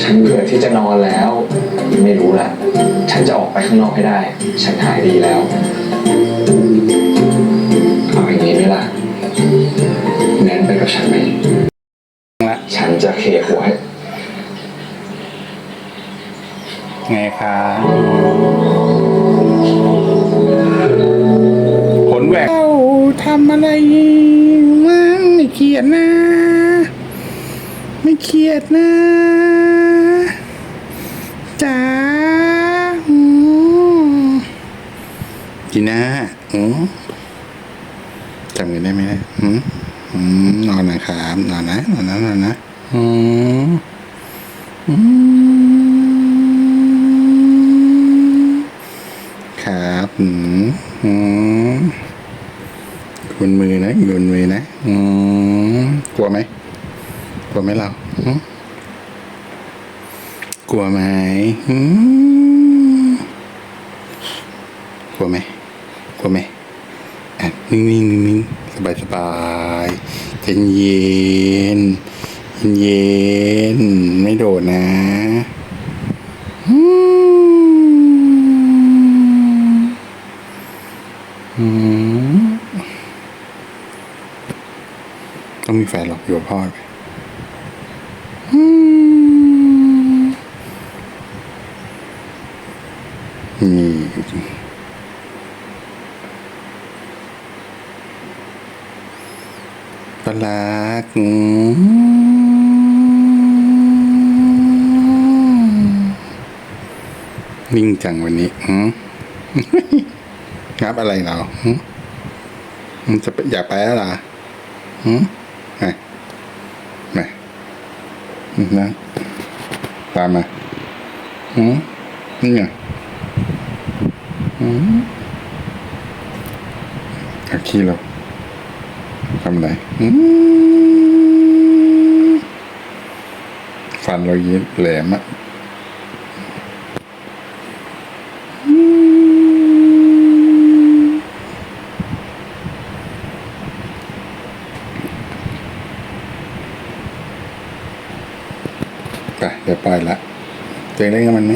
ฉันเบื่อที่จะนอนแล้ว ไม่รู้ละฉันจะออกไปข้างนอกให้ได้ ฉันหายดีแล้วเอาอย่างนี้ไหมล่ะแนนไปกับฉันไหมละฉันจะเคหัวให้ไงคะผลแหวกเอ้าทำอะไร เครียดนะจ๋าอืมกินนะอืมจำกันได้ไหมนี่ยอืมอืมนอนนะครับนอนนะนอนนะนอนนะอืมอืมครับอืมอืมกุนมือนะกุนมือนะอืมกลัวไหม กลัวไหมเราอืมกลัวไหมอืมกลัวไหมกลัวไหมอะนิ่งๆนิ่งสบายสบายๆใจเย็นเย็นไม่โดดนะอืมอืมต้องมีแฟนหรอกอยู่กับพ่อไปอืม นี่ก็รักอืมนิ่งจังวันนี้อืงับอะไรเรามันจะอยากไปแล้วล่ะอืมมามานะตามมาอืมนี่ไง อืมเอาขี้เราทำไรฟันเรายิ้มแหลมอะไปเดี๋ยวปล่อยละเจอเล่นกับมันไหม